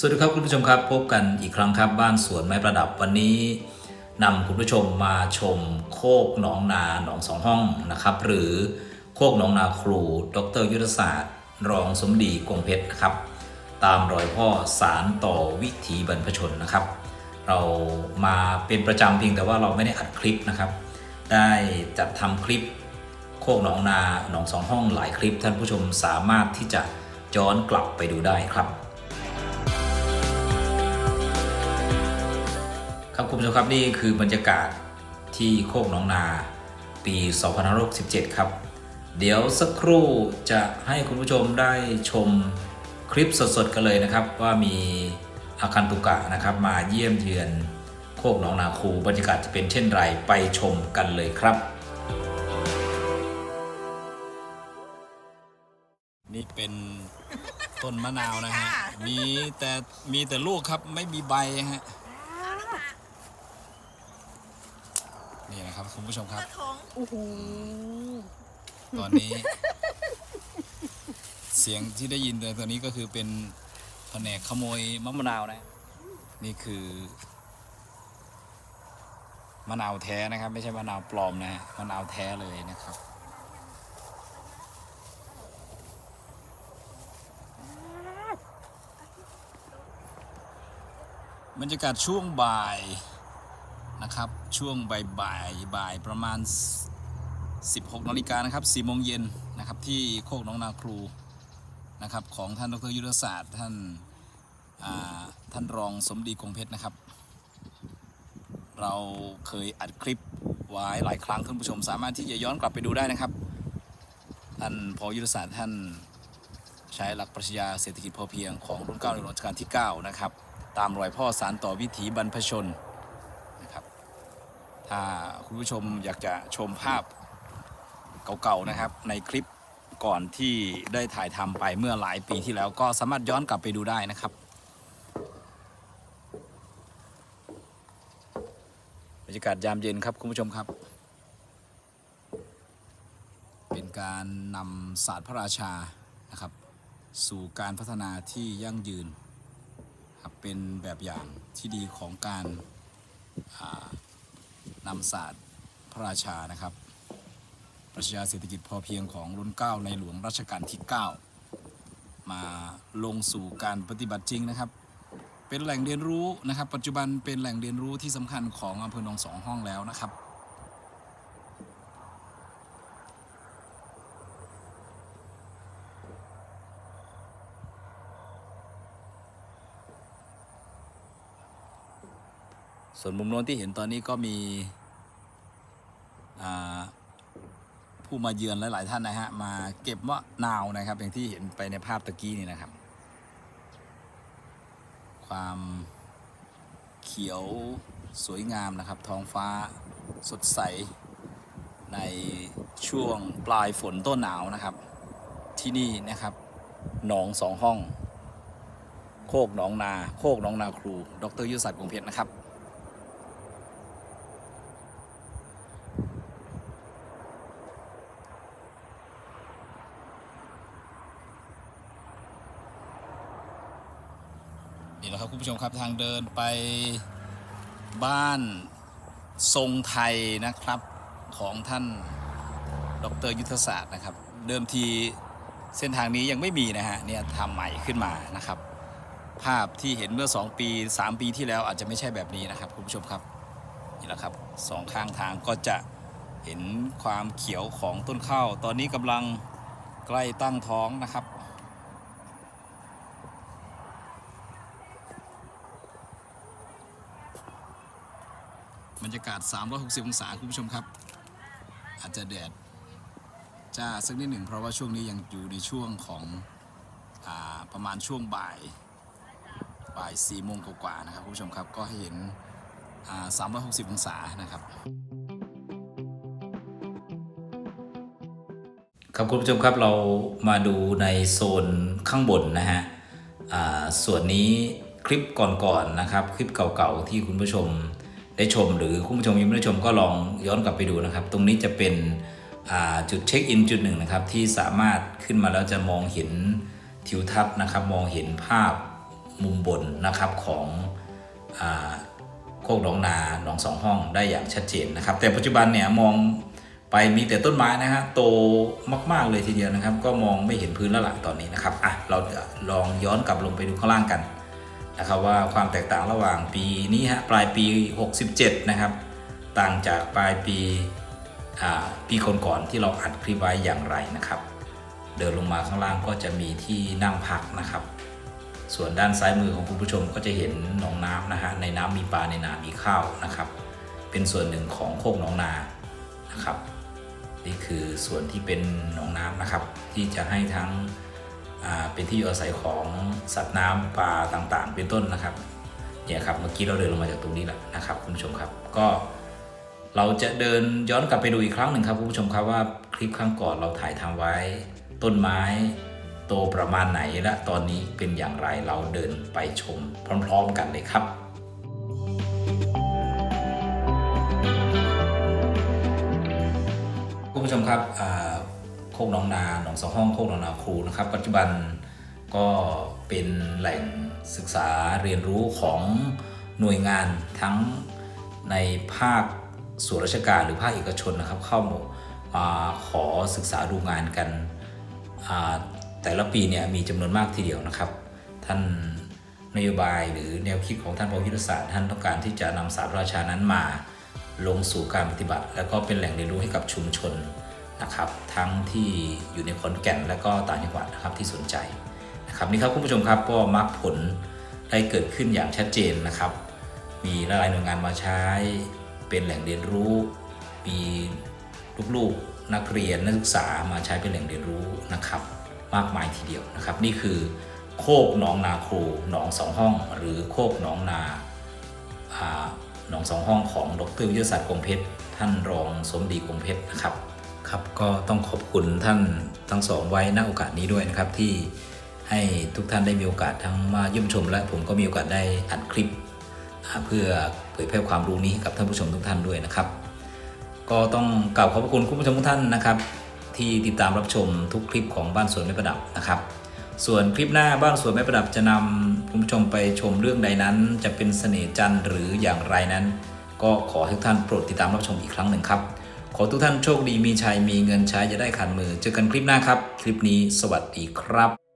สวัสดีครับคุณผู้ชมครับ พบกันอีกครั้งครับบ้านสวนไม้ประดับวันนี้นำคุณผู้ชมมาชมโคกหนองนาหนองสองห้องนะครับ หรือโคกหนองนาครู ดร ยุทธศาสตร์ รองสมดีกงเพชรนะครับ ตามรอยพ่อสารต่อวิถีบรรพชนนะครับ เรามาเป็นประจำเพียงแต่ว่าเราไม่ได้อัดคลิปนะครับ ได้จัดทำคลิป โคกหนองนาหนองสองห้องหลายคลิป ท่านผู้ชมสามารถที่จะย้อนกลับไปดูได้ครับ ครับคุณผู้ชมครับนี่คือบรรยากาศที่โคกหนองนาปี 2567 ครับ เดี๋ยวสักครู่จะให้คุณผู้ชมได้ชมคลิปสดๆกันเลยนะครับ ว่ามีอาคันตุกะนะครับ มาเยี่ยมเยือนโคกหนองนาคูบรรยากาศจะเป็นเช่นไรไปชมกันเลยครับ นี่เป็นต้นมะนาวนะฮะมีแต่มีแต่ลูกครับไม่มีใบฮะ นี่นะ ครับคุณผู้ชมครับโอ้โหตอนนี้ เสียงที่ได้ยินในตอนนี้ก็คือเป็นแผนกขโมยมะมะนาวนะ นี่คือมะนาวแท้นะครับ ไม่ใช่มะนาวปลอมนะฮะมะนาวแท้เลยนะครับบรรยากาศช่วงบ่าย นะครับ ช่วงบ่ายบ่ายบ่ายประมาณ 16นาฬิกานะครับ4โมงเย็นนะครับที่โคกน้องนาครูนะครับของท่านดรยุทธศาสตร์ท่านาท่านรองสมดีคงเพชรนะครับ เราเคยอัดคลิปไว้หลายครั้งท่านผู้ชมสามารถที่จะย้อนกลับไปดูได้นะครับ ท่านพอยุทธศาสตร์ท่านใช้หลักปรัชญาเศรษฐกิจพอเพียงของรุ่นเก้าในรัชกาลที่ 9 นะครับ ตามรอยพ่อสารต่อวิถีบรรพชน ถ้าคุณผู้ชมอยากจะชมภาพเก่าๆนะครับ ในคลิปก่อนที่ได้ถ่ายทำไปเมื่อหลายปีที่แล้วก็สามารถย้อนกลับไปดูได้นะครับบรรยากาศยามเย็นครับคุณผู้ชมครับ เป็นการนำศาสตร์พระราชานะครับ สู่การพัฒนาที่ยั่งยืนครับเป็นแบบอย่างที่ดีของการ นำศาสตร์พระราชานะครับปรัชญาเศรษฐกิจพอเพียงของรุ่นเก้าในหลวงรัชกาลที่ 9 มาลงสู่การปฏิบัติจริงนะครับ เป็นแหล่งเรียนรู้นะครับ ปัจจุบันเป็นแหล่งเรียนรู้ที่สำคัญของอำเภอหนองสองห้องแล้วนะครับ ส่วนมุมโน้นที่เห็นตอนนี้ก็มีผู้มาเยือนหลาย ๆ ท่านนะฮะมาเก็บมะนาวนะครับ อย่างที่เห็นไปในภาพตะกี้นี่นะครับ ความเขียวสวยงามนะครับ ท้องฟ้าสดใส ในช่วงปลายฝนต้นหนาวนะครับ ที่นี่นะครับหนองสองห้อง โคกหนองนา โคกหนองนาครู ดรยุทธศักดิ์วงเพชรนะครับ นี่แหละ คุณผู้ชมครับทางเดินไปบ้านทรงไทยนะครับของท่านดรยุทธศาสตร์นะครับ เดิมทีเส้นทางนี้ยังไม่มีนะฮะเนี่ยทำใหม่ขึ้นมานะครับ ภาพที่เห็นเมื่อ 2 ปี 3 ปีที่แล้วอาจจะไม่ใช่แบบนี้นะครับคุณผู้ชมครับนี่แหละครับสองข้างทางก็จะเห็นความเขียวของต้นข้าวตอนนี้กำลังใกล้ตั้งท้องนะครับ บรรยากาศ 360 องศาคุณผู้ชมครับ อาจจะแดดจ้าสักนิดหนึ่งเพราะว่าช่วงนี้ยังอยู่ในช่วงของอประมาณช่วงบ่ายบ่าย4โมงกว่าๆนะครับคุณผู้ชมครับก็ให้เห็นอ่า360 องศานะครับครับคุณผู้ชมครับเรามาดูในโซนข้างบนนะฮะส่วนนี้คลิปก่อนๆนะครับ คลิปเก่าๆที่คุณผู้ชม ได้ชม หรือคุณผู้ชมยังไม่ได้ชมก็ลองย้อนกลับไปดูนะครับ ตรงนี้จะเป็นจุดเช็คอินจุดหนึ่งนะครับ ที่สามารถขึ้นมาแล้วจะมองเห็นทิวทัศน์นะครับ มองเห็นภาพมุมบนนะครับของอโคกหนองนาหนองสองห้องได้อย่างชัดเจนนะครับ แต่ปัจจุบันเนี่ยมองไปมีแต่ต้นไม้นะฮะโตมาก ๆ เลยทีเดียวนะครับ ก็มองไม่เห็นพื้นแล้วล่ะตอนนี้นะครับอะเราจะลองย้อนกลับลงไปดูข้างล่างกัน นะครับว่าความแตกต่างระหว่างปีนี้ฮะปลายปี 67 นะครับ ต่างจากปลายปีอ่าปีก่อนๆที่เราอัดคลิปไว้อย่างไรนะครับ เดินลงมาข้างล่างก็จะมีที่นั่งพักนะครับ ส่วนด้านซ้ายมือของคุณผู้ชมก็จะเห็นหนองน้ำนะฮะในน้ำมีปลาในนามีข้าวนะครับ เป็นส่วนหนึ่งของโคกหนองนานะครับ นี่คือส่วนที่เป็นหนองน้ำนะครับ ที่จะให้ทั้ง เป็นที่อยู่อาศัยของสัตว์น้ำปลาต่างๆ เป็นต้นนะครับเนี่ยครับเมื่อกี้เราเดินลงมาจากตรงนี้แหละนะครับคุณผู้ชมครับก็เราจะเดินย้อนกลับไปดูอีกครั้งหนึ่งครับคุณผู้ชมครับว่าคลิปครั้งก่อนเราถ่ายทำไว้ ต้นไม้โตประมาณไหนและตอนนี้เป็นอย่างไรเราเดินไปชมพร้อม ๆ กันเลยครับคุณผู้ชมครับอ่า คกหนองนาหนองสองห้องโคกหนองนาครูนะครับ ปัจจุบันก็เป็นแหล่งศึกษาเรียนรู้ของหน่วยงานทั้งในภาคส่วนราชการหรือภาคเอกชนนะครับ เข้ามาขอศึกษาดูงานกันแต่ละปีเนี่ยมีจำนวนมากทีเดียวนะครับ ท่านนโยบายหรือแนวคิดของท่านพอยุทธศาสตร์ท่านต้องการที่จะนำสารราชานั้นมาลงสู่การปฏิบัติ แล้วก็เป็นแหล่งเรียนรู้ให้กับชุมชน นะครับ ทั้งที่อยู่ในขอนแก่นและก็ต่างจังหวัดนะครับที่สนใจนะครับนี่ครับคุณผู้ชมครับก็มรรคผลได้เกิดขึ้นอย่างชัดเจนนะครับ มีหลายหน่วยงานมาใช้เป็นแหล่งเรียนรู้ มีลูกๆนักเรียนนักศึกษามาใช้เป็นแหล่งเรียนรู้นะครับ มากมายทีเดียวนะครับ นี่คือโคกหนองนาครูหนองสองห้อง หรือโคกหนองนาอ่าหนองสองห้องของดรวิทยาศาสตร์กงเพชรท่านรองสมดีกงเพชรนะครับ ครับก็ต้องขอบคุณท่านทั้งสองไว้ณโอกาสนี้ด้วยนะครับที่ให้ทุกท่านได้มีโอกาสทั้งมาเยี่ยมชม และผมก็มีโอกาสได้อัดคลิป เพื่อเผยแพร่ความรู้นี้กับท่านผู้ชมทุกท่านด้วยนะครับ ก็ต้องกล่าวขอบคุณคุณผู้ชมทุกท่านนะครับ ที่ติดตามรับชมทุกคลิปของบ้านสวนไม้ประดับนะครับ ส่วนคลิปหน้าบ้านสวนไม้ประดับจะนำคุณผู้ชมไปชมเรื่องใดนั้น จะเป็นเสน่ห์จันทร์หรืออย่างไรนั้น ก็ขอให้ทุกท่านโปรดติดตามรับชมอีกครั้งหนึ่งครับ ขอทุกท่านโชคดีมีชัยมีเงินใช้จะได้ขันมือ เจอกันคลิปหน้าครับ คลิปนี้สวัสดีครับ